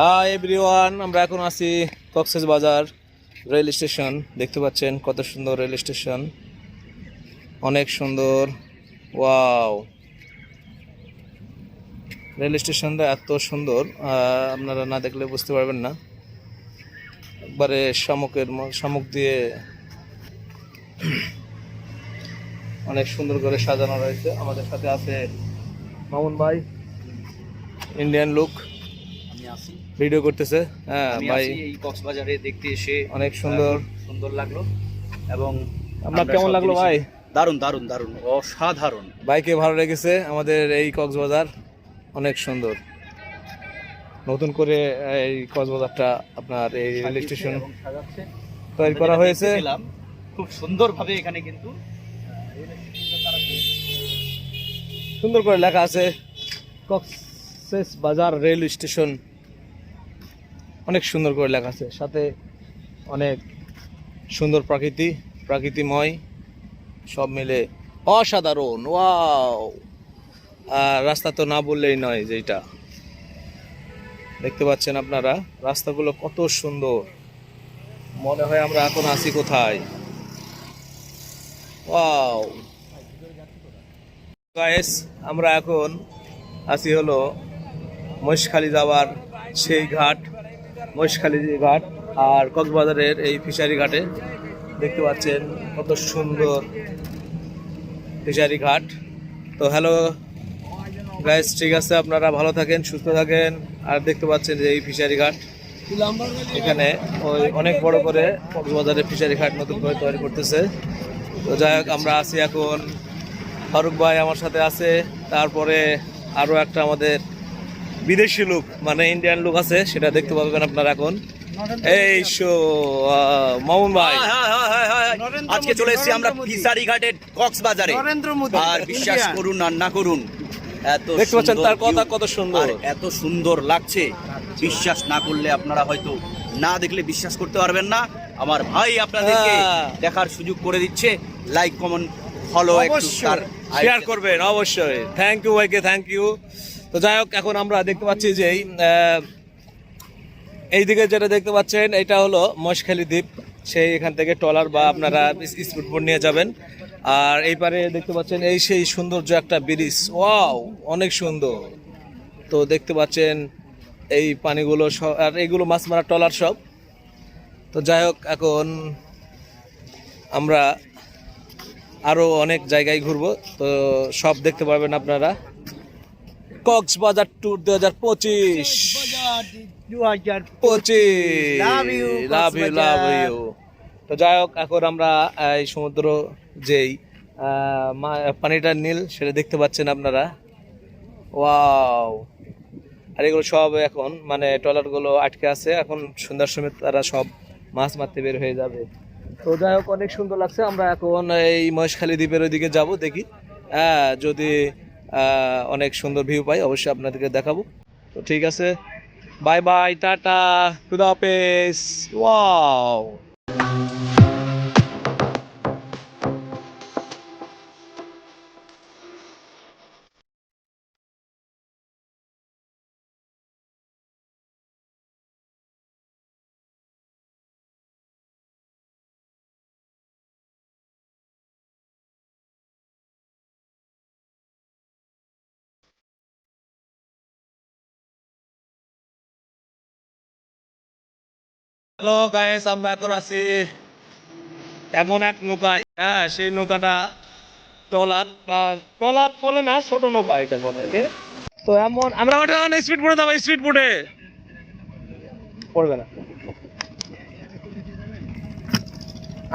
Hi everyone আমরা এখন আছি কক্সেস বাজার রেল স্টেশন দেখতে পাচ্ছেন কত সুন্দর রেল স্টেশন অনেক সুন্দর। ওয়াও রেল স্টেশনটা এত সুন্দর আপনারা না দেখলে বুঝতে পারবেন না। একবারে শামুকের শামুক দিয়ে অনেক সুন্দর করে সাজানো রয়েছে। আমাদের সাথে আছে মামুন ভাই ইন্ডিয়ান লুক ভিডিও করতেছে। হ্যাঁ ভাই। এই কক্সবাজারে দেখতে এসে অনেক সুন্দর। সুন্দর লাগল। এবং আপনার কেমন লাগল ভাই? দারুণ দারুণ দারুণ। অসাধারণ। বাইকে ভালো লেগেছে আমাদের এই কক্সবাজার। অনেক সুন্দর। নতুন করে এই কক্সবাজারটা আপনার এই রেল স্টেশন তৈরি করা হয়েছে। খুব সুন্দরভাবে এখানে কিন্তু সুন্দর করে লেখা আছে কক্সেস বাজার রেল স্টেশন। অনেক সুন্দর করে লেখা আছে। সাথে অনেক সুন্দর প্রকৃতি, প্রাকৃতিময়, সব মিলে অসাধারণ, ওয়াও! আর রাস্তা তো না বললেই নয় যেটা দেখতে পাচ্ছেন আপনারা, রাস্তাগুলো কত সুন্দর। মনে হয় আমরা এখন আছি কোথায়? গাইস আমরা এখন আছি হলো মহেশখালী যাওয়ার সেই ঘাট। মহেশখালী ঘাট আর কক্সবাজারের এই ফিশারি ঘাটে দেখতে পাচ্ছেন কত সুন্দর ফিশারি ঘাট। তো হ্যালো গাইস ঠিক আছে, আপনারা ভালো থাকেন, সুস্থ থাকেন, আর দেখতে পাচ্ছেন যে এই ফিশারি ঘাট এখানে ওই অনেক বড় করে কক্সবাজারে ফিশারি ঘাট নতুন করে তৈরি করতেছে। তো যাই হোক, আমরা আছি এখন ফারুক ভাই আমার সাথে আছে, তারপরে আরও একটা আমাদের বিদেশি লোক মানে ইন্ডিয়ান লোক আছে সেটা দেখতে পাবেন আপনারা এখন। এই শো মামুন ভাই। আজকে চলে এসেছি আমরা ফিসারি ঘাটের কক্সবাজারে। নরেন্দ্র মোদী আর বিশ্বাস করুন আর না করুন এত দেখতে পাচ্ছেন তার কথা কত সুন্দর। এত সুন্দর লাগছে। বিশ্বাস না করলে আপনারা হয়তো না দেখলে বিশ্বাস করতে পারবেন না। আমার ভাই আপনাদেরকে হ্যাঁ। দেখার সুযোগ করে দিচ্ছে। লাইক কমেন্ট ফলো একটু শেয়ার করবেন অবশ্যই। থ্যাংক ইউ ভাইকে থ্যাংক ইউ তো যাই হোক, এখন আমরা দেখতে পাচ্ছি যে এইদিকে যেটা দেখতে পাচ্ছেন, এটা হলো মহেশখালী দ্বীপ। সেই এখান থেকে ট্রলার বা আপনারা স্পিড বোট নিয়ে যাবেন। আর এই পারে দেখতে পাচ্ছেন এই সেই সৌন্দর্য একটা ব্রিজ। ওয়াও, অনেক সুন্দর। তো দেখতে পাচ্ছেন এই পানিগুলো সব আর এইগুলো মাছ মারা ট্রলার সব। তো যাই হোক, এখন আমরা আরও অনেক জায়গায় ঘুরবো। তো সব দেখতে পাবেন আপনারা। কক্সবাজার ট্যুর দু হাজার পঁচিশ। পঁচিশ লাভ ইউ লাভ ইউ তো যাই হোক এখন আমরা এই সমুদ্র যেই পানিটা নীল সেটা দেখতে পাচ্ছেন আপনারা। ওয়াও। আর এগুলো সব এখন মানে ট্রলারগুলো আটকে আছে। এখন সন্ধ্যার সময় তারা সব মাছ মারতে বের হয়ে যাবে। তো যাই হোক অনেক সুন্দর লাগছে। আমরা এখন এই মহেশখালী দ্বীপের ওইদিকে যাব দেখি। হ্যাঁ যদি অনেক সুন্দর ভিউ পাই, অবশ্যই আপনাদেরকে দেখাবো। তো ঠিক আছে বাই বাই টাটা, খুদা হাফেজ ওয়াও হ্যালো গাইস আমরা এখন আছি এমন এক নৌকায় হ্যাঁ সেই নৌকাটা ট্রলার বা ট্রলার বলে না ছোট নৌকা এটা বলে তো এমন আমরা ওটা স্পিড বোটে যাব স্পিড বোটে পড়বে না।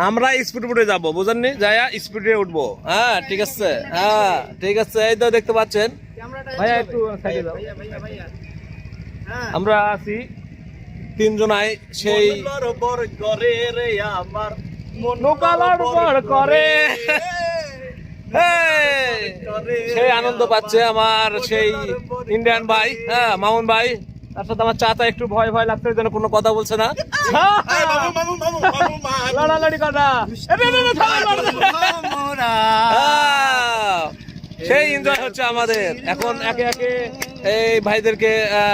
আমরা স্পিড বোটে যাব বুঝেননি যাইয়া স্পিডে উঠবো। হ্যাঁ ঠিক আছে। হ্যাঁ ঠিক আছে এই তো দেখতে পাচ্ছেন। ভাইয়া একটু সাইডে যাও। আমরা আছি তিনজনায় সেই করে! সেই আনন্দ পাচ্ছে আমার সেই ইন্ডিয়ান ভাই হ্যাঁ মামুন ভাই। তার সাথে আমার চাচা একটু ভয় ভয় লাগছে যেন কোনো কথা বলছে না। লড়ালড়ি কথা। আহ, সেই এনজয় হচ্ছে আমাদের। এখন একে একে এই ভাইদেরকে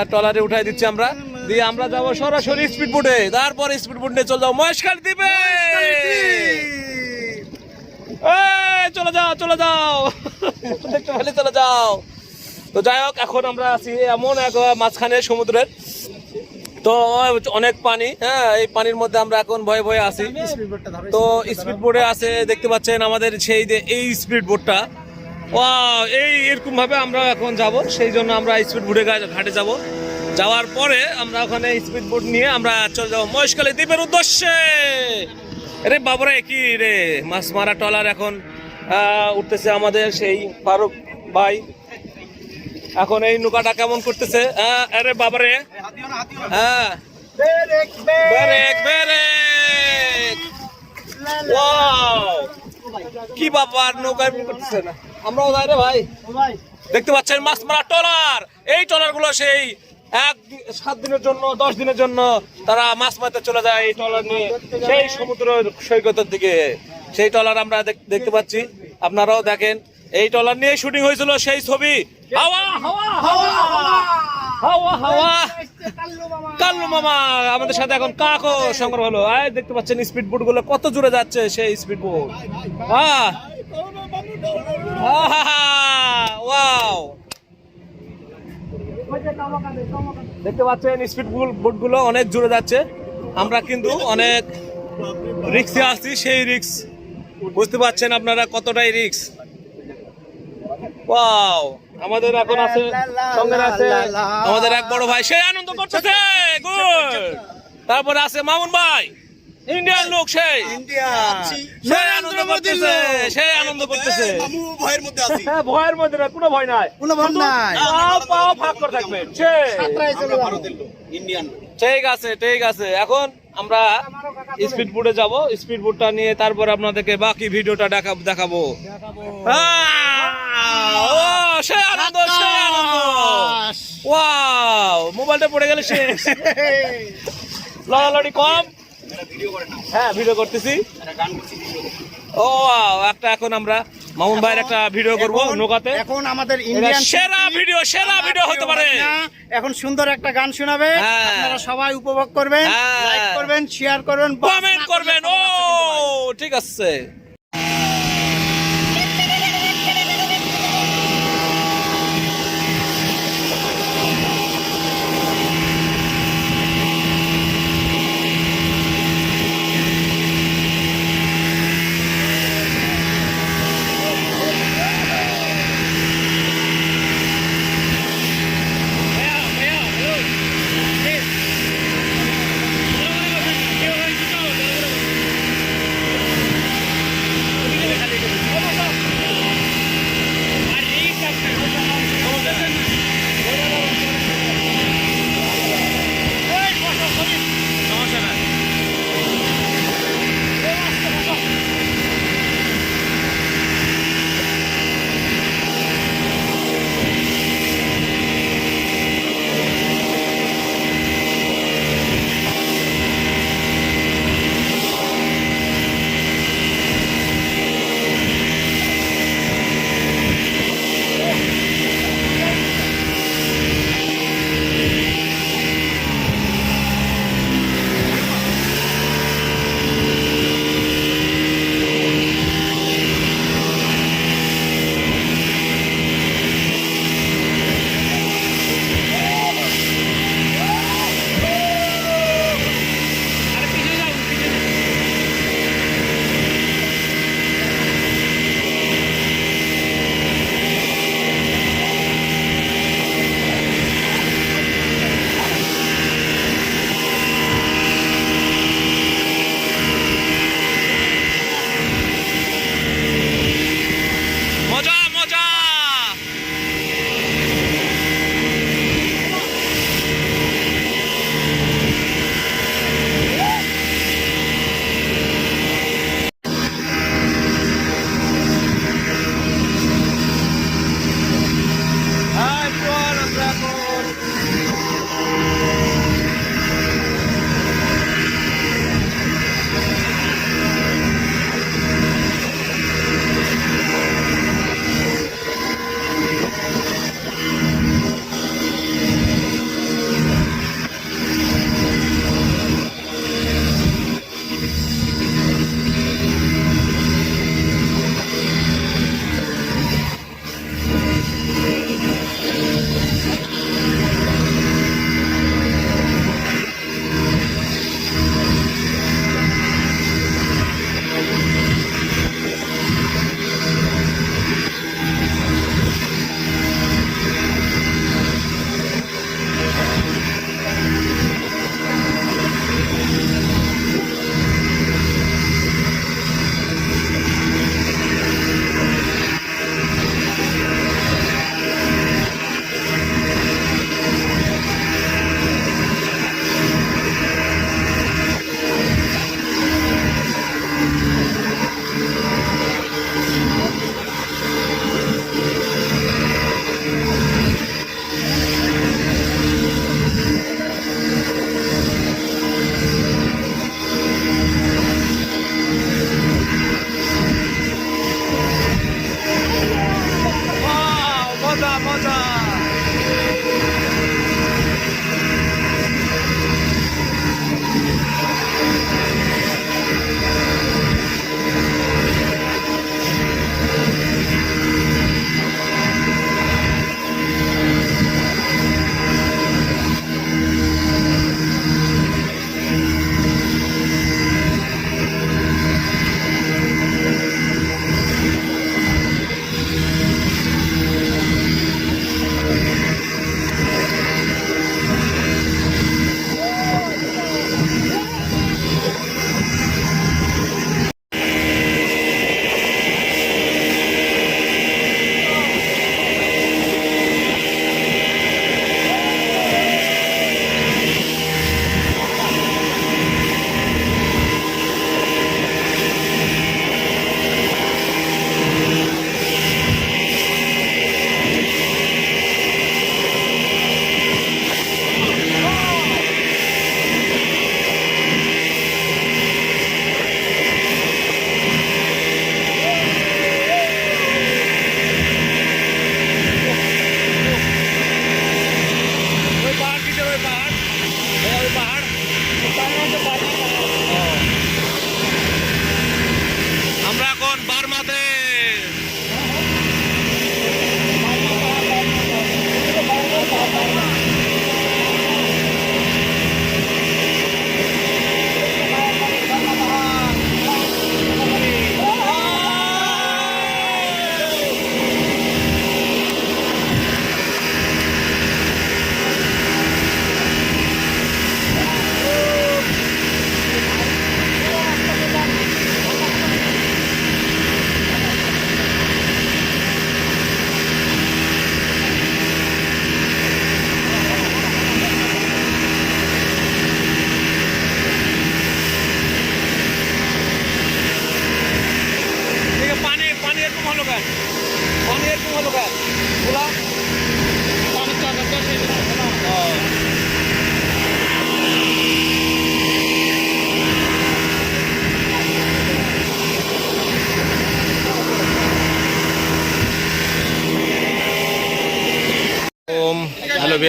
ট্রলারে উঠাই দিচ্ছি আমরা। দিয়ে আমরা যাব সরাসরি স্পিড বোটে তারপর স্পিড বোট নিয়ে চলে যাব মহেশখালী দ্বীপে। চলে যাও চলে যাও। দেখতে পেলে চলে যাও। তো যাই হোক, এখন আমরা আছি এমন এক মাঝখানে সমুদ্রের। তো অনেক পানি হ্যাঁ এই পানির মধ্যে আমরা এখন ভয়ে ভয়ে আছি। তো স্পিড বোর্ডে আছে, দেখতে পাচ্ছেন আমাদের সেই যে এই স্পিড বোটটা ওয়াও, এই এরকম ভাবে আমরা এখন যাব। সেই জন্য আমরা স্পিড বোর্ডে ঘাটে যাব। যাওয়ার পরে আমরা ওখানে স্পিড বোট নিয়ে আমরা চলে যাব মহেশখালী দ্বীপের উদ্দেশ্যে। রে বাবরে, কি রে? মাছ মারা টলার এখন উঠতেছে আমাদের সেই ফারুক ভাই। এখন এই নৌকাটা কেমন করতেছে? আরে বাবারে। হ্যাঁ। কি বাবার নৌকা এমনি করতেছে না? আমরাও যাই রে ভাই। দেখতে পাচ্ছেন মাছ মারা টলার এই টলারগুলো সেই এক সাত দিনের জন্য দশ দিনের জন্য তারা মাছ মারতে চলে যায় এই টলার নিয়ে সেই সমুদ্র সৈকতের দিকে সেই টলার আমরা দেখতে পাচ্ছি আপনারাও দেখেন এই টলার নিয়ে শুটিং হয়েছিল সেই ছবি হাওয়া হাওয়া হাওয়া হাওয়া হাওয়া কাল্লু মামা আমাদের সাথে এখন কাকও সংগ্রহ হলো আয় দেখতে পাচ্ছেন স্পিড বোটগুলো কত জুড়ে যাচ্ছে সেই স্পিড বোট ওয়াও দেখতে পাচ্ছেন স্পিড বোটগুলো অনেক জোরে যাচ্ছে। আমরা কিন্তু অনেক রিক্সে আসছি সেই রিক্স বুঝতে পারছেন আপনারা কতটাই রিক্স ওয়াও আমাদের এখন আছে, সঙ্গে আছে আমাদের এক বড় ভাই সেই আনন্দ করতেছে। গুড তারপরে আছে মামুন ভাই। ইন্ডিয়ান লোক সেই। সেই আনন্দ করতেছে। সেই আনন্দ করতেছে। ভয়ের মধ্যে আছি। হ্যাঁ ভয়ের মধ্যে না কোনো ভয় নাই। কোনো ভয় নাই। পাও পাও ফাঁক করে থাকবে। ইন্ডিয়ান ঠিক আছে ঠিক আছে। এখন আমরা স্পিড বোটে যাব। স্পিড বোটটা নিয়ে তারপর আপনাদেরকে বাকি ভিডিওটা দেখা দেখাবো। ও সে আনন্দ সে আনন্দ। ওয়াও মোবাইলটা পড়ে গেলে শেষ। লড়ালড়ি কম। হ্যাঁ ভিডিও করতেছি। ও একটা এখন আমরা মামুন ভাইয়ের একটা ভিডিও করব নৌকাতে। এখন আমাদের ইন্ডিয়ান সেরা ভিডিও সেরা ভিডিও হতে পারে। এখন সুন্দর একটা গান শোনাবে। হ্যাঁ। আপনারা সবাই উপভোগ করবেন হ্যাঁ। লাইক করবেন শেয়ার করবেন কমেন্ট করবেন। ও ঠিক আছে।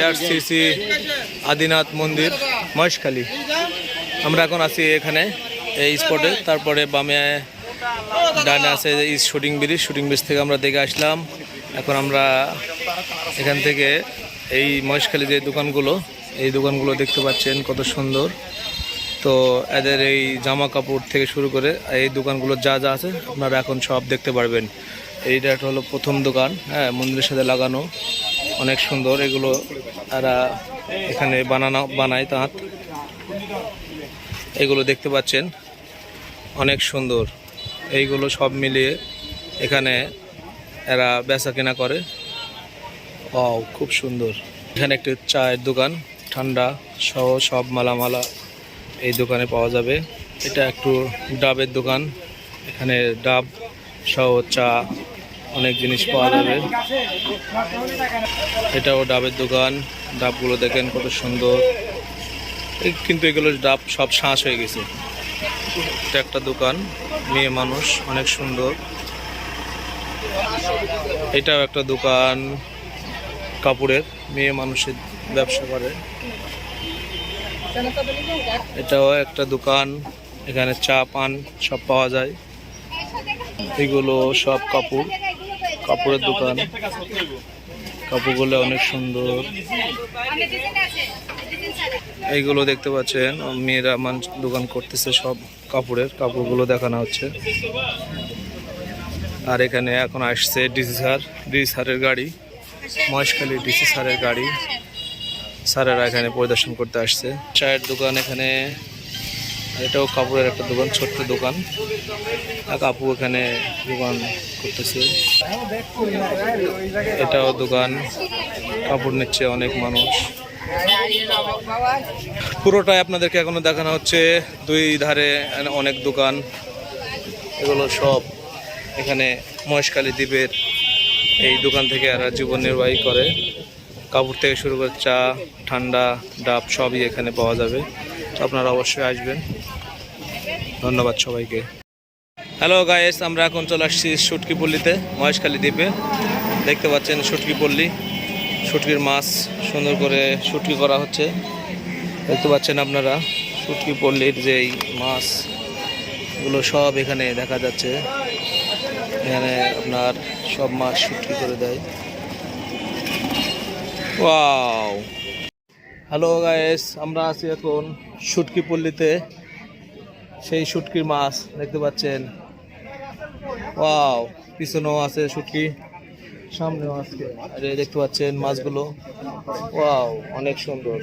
বিআরসিসি আদিনাথ মন্দির, মহেশখালী। আমরা এখন আছি এখানে, এই স্পটে। তারপরে বামে ডানে আছে এই শুটিং ব্রিজ শুটিং ব্রিজ থেকে আমরা দেখে আসলাম। এখন আমরা এখান থেকে এই মহেশখালী যে দোকানগুলো, এই দোকানগুলো দেখতে পাচ্ছেন কত সুন্দর। তো এদের এই জামা কাপড় থেকে শুরু করে এই দোকানগুলো যা যা আছে আপনারা এখন সব দেখতে পারবেন। এইটা একটা হলো প্রথম দোকান হ্যাঁ মন্দিরের সাথে লাগানো। অনেক সুন্দর, এগুলো তারা এখানে বানানো, বানায় তাঁত এগুলো দেখতে পাচ্ছেন, অনেক সুন্দর। এইগুলো সব মিলিয়ে এখানে এরা বেচা কেনা করে। ও খুব সুন্দর। এখানে একটি চায়ের দোকান, ঠান্ডা সহ সব মালামালা এই দোকানে পাওয়া যাবে। এটা একটু ডাবের দোকান, এখানে ডাব সহ চা অনেক জিনিস পাওয়া যাবে। এটাও ডাবের দোকান। ডাবগুলো দেখেন কত সুন্দর। কিন্তু এগুলো ডাব সব শাঁস হয়ে গেছে। এটা একটা দোকান, মেয়ে মানুষ, অনেক সুন্দর। এটাও একটা দোকান, কাপড়ের, মেয়ে মানুষের ব্যবসা করে। এটাও একটা দোকান, এখানে চা পান সব পাওয়া যায়। এগুলো সব কাপড়। কাপড়ের দোকান। কাপড়গুলো অনেক সুন্দর। এইগুলো দেখতে পাচ্ছেন, মেয়েরা মান দোকান করতেছে সব কাপড়ের। কাপড়গুলো দেখানো হচ্ছে। আর এখানে এখন আসছে ডিসি স্যার। ডিসি স্যারের গাড়ি। মহেশখালী ডিসি স্যারের গাড়ি। স্যারেরা এখানে পরিদর্শন করতে আসছে। চায়ের দোকান এখানে এটাও কাপড়ের একটা দোকান, ছোট্ট দোকান। এক আপু এখানে দোকান করতেছে। এটাও দোকান, কাপড় নিচ্ছে অনেক মানুষ। পুরোটাই আপনাদেরকে এখনও দেখানো হচ্ছে। দুই ধারে অনেক দোকান। এগুলো সব এখানে মহেশখালী দ্বীপের এই দোকান থেকে এরা জীবন নির্বাহী করে। কাপড় থেকে শুরু করে চা, ঠান্ডা, ডাব সবই এখানে পাওয়া যাবে। আপনারা অবশ্যই আসবেন। ধন্যবাদ সবাইকে। হ্যালো গায়েস আমরা এখন চলে আসছি সুটকি পল্লীতে, মহেশখালী দ্বীপে। দেখতে পাচ্ছেন সুটকি পল্লী। শুটকির মাছ সুন্দর করে শুটকি করা হচ্ছে। দেখতে পাচ্ছেন আপনারা, শুটকি পল্লীর যেই মাছগুলো সব এখানে দেখা যাচ্ছে। এখানে আপনার সব মাছ শুটকি করে দেয়। ওয়াও হ্যালো গায়েস আমরা আছি এখন শুটকি পল্লীতে। সেই শুটকির মাছ, দেখতে পাচ্ছেন? ওয়াও পিছনেও আছে শুটকি। সামনেও আছে। আর দেখতে পাচ্ছেন মাছগুলো। ওয়াও অনেক সুন্দর।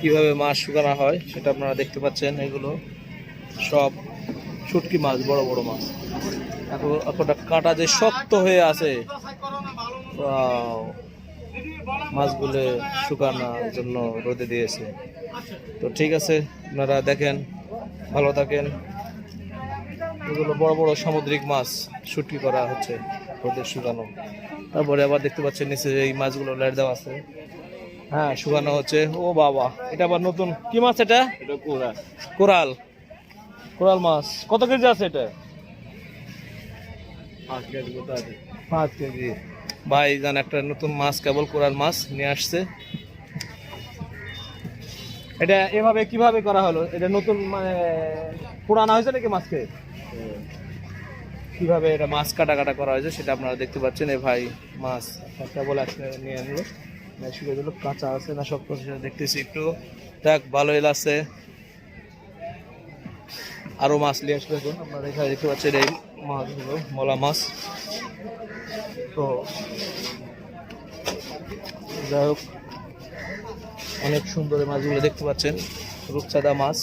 কীভাবে মাছ শুকানো হয়, সেটা আপনারা দেখতে পাচ্ছেন এগুলো। সব শুটকি মাছ, বড় বড় মাছ। এখন এখনটা কাঁটা যে শক্ত হয়ে আছে। ওয়াও মাছগুলো শুকানোর জন্য রোদে দিয়েছে। তো ঠিক আছে আপনারা দেখেন ভালো থাকেন। এগুলো বড় বড় সামুদ্রিক মাছ শুটকি করা হচ্ছে রোদে শুকানো। তারপরে আবার দেখতে পাচ্ছেন নিচে এই মাছগুলো লাইট দেওয়া আছে। হ্যাঁ শুকানো হচ্ছে। ও বাবা এটা আবার নতুন। কি মাছ এটা? কোরাল। কোরাল। মাছ। কত কেজি আছে এটা? পাঁচ কেজি। ভাই জান, একটা নতুন মাছ, কেবল কোরাল মাছ নিয়ে আসছে। এটা এভাবে কীভাবে করা হলো? এটা নতুন মানে পুরানো হয়েছে নাকি মাছকে কীভাবে এটা মাছ কাটা কাটা করা হয়েছে সেটা আপনারা দেখতে পাচ্ছেন। এই ভাই মাছ কেবল আজকে নিয়ে আনলো শুকিয়ে দিল কাঁচা আছে না আছে সেটা দেখতেছি একটু। দেখ, ভালোই লাগছে। আরও মাছ নিয়ে আসবে এখন। আপনারা এখানে দেখতে পাচ্ছেন এই মাছগুলো মলা মাছ। তো যাই হোক অনেক সুন্দর মাছগুলো দেখতে পাচ্ছেন রূপচাঁদা মাছ।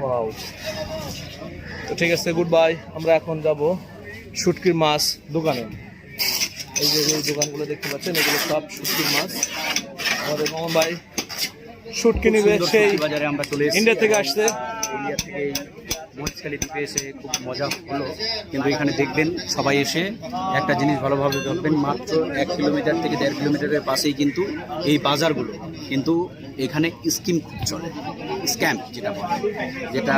ওয়াও। তো ঠিক আছে গুড বাই আমরা এখন যাব শুটকির মাছ দোকানে। এই যে দোকানগুলো দেখতে পাচ্ছেন এগুলো সব শুটকির মাছ। আমাদের মোহন ভাই শুটকি নিবে সেই বাজারে আমরা চলে ইন্ডিয়া থেকে আসছে ইন্ডিয়া থেকে মহেশখালী দ্বীপে এসে খুব মজা হলো। কিন্তু এখানে দেখবেন সবাই এসে একটা জিনিস ভালোভাবে দেখবেন মাত্র এক কিলোমিটার থেকে দেড় কিলোমিটারের পাশেই কিন্তু এই বাজারগুলো। কিন্তু এখানে স্কিম খুব চলে। স্ক্যাম যেটা বলে, যেটা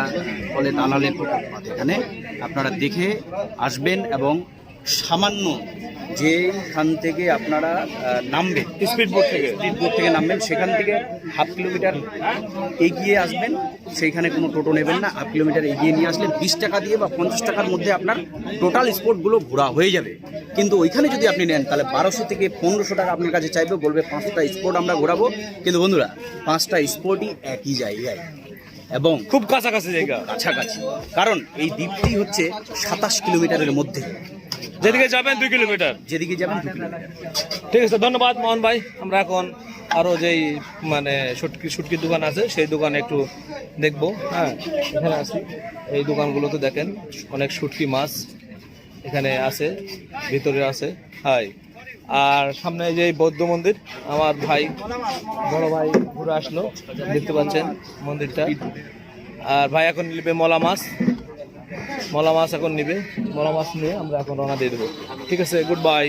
ফলে দালালের প্রকল্প এখানে আপনারা দেখে আসবেন এবং সামান্য যেখান থেকে আপনারা নামবেন স্পিড বোট থেকে। স্পিড বোট থেকে নামবেন সেখান থেকে হাফ কিলোমিটার এগিয়ে আসবেন সেইখানে কোনো টোটো নেবেন না হাফ কিলোমিটার এগিয়ে নিয়ে আসলে বিশ টাকা দিয়ে বা পঞ্চাশ টাকার মধ্যে আপনার টোটাল স্পটগুলো ঘোরা হয়ে যাবে। কিন্তু ওইখানে যদি আপনি নেন তাহলে বারোশো থেকে পনেরোশো টাকা আপনার কাছে চাইবে বলবে পাঁচটা স্পট আমরা ঘোরাবো। কিন্তু বন্ধুরা পাঁচটা স্পটই একই জায়গায়। এবং খুব কাছাকাছি জায়গা। কাছাকাছি। কারণ এই দ্বীপটি হচ্ছে সাতাশ কিলোমিটারের মধ্যে। যেদিকে যাবেন দুই কিলোমিটার। যেদিকে যাবেন কিলোমিটার। ঠিক আছে ধন্যবাদ মোহন ভাই। আমরা এখন আরও যেই মানে শুটকি শুটকির দোকান আছে সেই দোকানে একটু দেখব। হ্যাঁ এখানে আসি এই দোকানগুলোতে দেখেন অনেক শুটকি মাছ এখানে আছে ভিতরে আছে। হাই। আর সামনে যে বৌদ্ধ মন্দির, আমার ভাই, বড় ভাই ঘুরে আসলো, দেখতে পাচ্ছেন মন্দিরটা। আর ভাই এখন নিবে মলা মাছ। মলা মাছ এখন নিবে। মলা মাছ নিয়ে আমরা এখন রওনা দিয়ে দেবো। ঠিক আছে গুড বাই